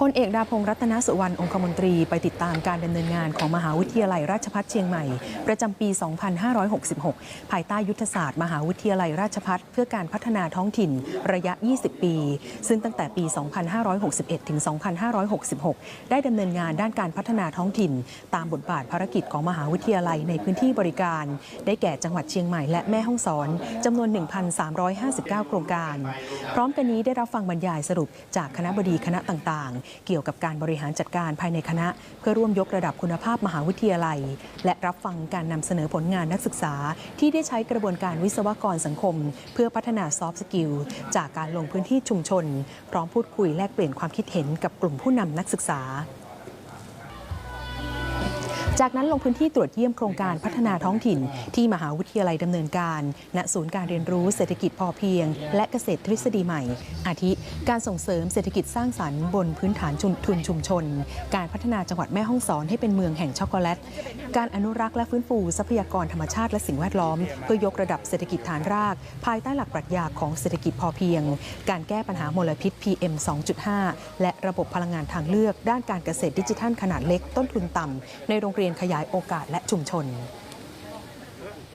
พลเอกดาพงศ์รัตนสุวรรณองคมนตรีไปติดตามการดำเนินงานของมหาวิทยาลัยราชภัฏเชียงใหม่ ประจำปี 2566 ภายใต้ยุทธศาสตร์มหาวิทยาลัยราชภัฏเพื่อการพัฒนาท้องถิ่นระยะ 20 ปี ซึ่งตั้งแต่ปี 2561 ถึง 2566 ได้ดำเนินงานด้านการพัฒนาท้องถิ่น ตามบทบาทภารกิจของมหาวิทยาลัยในพื้นที่บริการ ได้แก่จังหวัดเชียงใหม่และแม่ฮ่องสอนจำนวน 1,359 โครงการ พร้อมกันนี้ได้รับฟังบรรยายสรุปจากคณะบดีคณะต่างๆเกี่ยวกับการบริหารจัดการภายในคณะ เพื่อร่วมยกระดับคุณภาพมหาวิทยาลัย และรับฟังการนำเสนอผลงานนักศึกษา ที่ได้ใช้กระบวนการวิศวกรสังคม เพื่อพัฒนาซอฟต์สกิลจากการลงพื้นที่ชุมชน พร้อมพูดคุยแลกเปลี่ยนความคิดเห็นกับกลุ่มผู้นำนักศึกษา จากนั้นลงพื้นที่ตรวจเยี่ยมโครงการพัฒนาท้องถิ่น ที่มหาวิทยาลัยดำเนินการ ณศูนย์การเรียนรู้เศรษฐกิจพอเพียง และเกษตรทฤษฎีใหม่ อาทิ การส่งเสริมเศรษฐกิจสร้างสรรค์บนพื้นฐานชุมทุนชุมชน การพัฒนาจังหวัดแม่ฮ่องสอนให้เป็นเมืองแห่งช็อกโกแลต การอนุรักษ์และฟื้นฟูทรัพยากรธรรมชาติและสิ่งแวดล้อม เพื่อยกระดับเศรษฐกิจฐานราก ภายใต้หลักปรัชญาของเศรษฐกิจพอเพียง การแก้ปัญหามลพิษ PM 2.5 และระบบพลังงานทางเลือก ด้านการเกษตรดิจิทัลขนาดเล็กต้นทุนต่ำในโรงเรียนรียนขยายโอกาสและชุมชน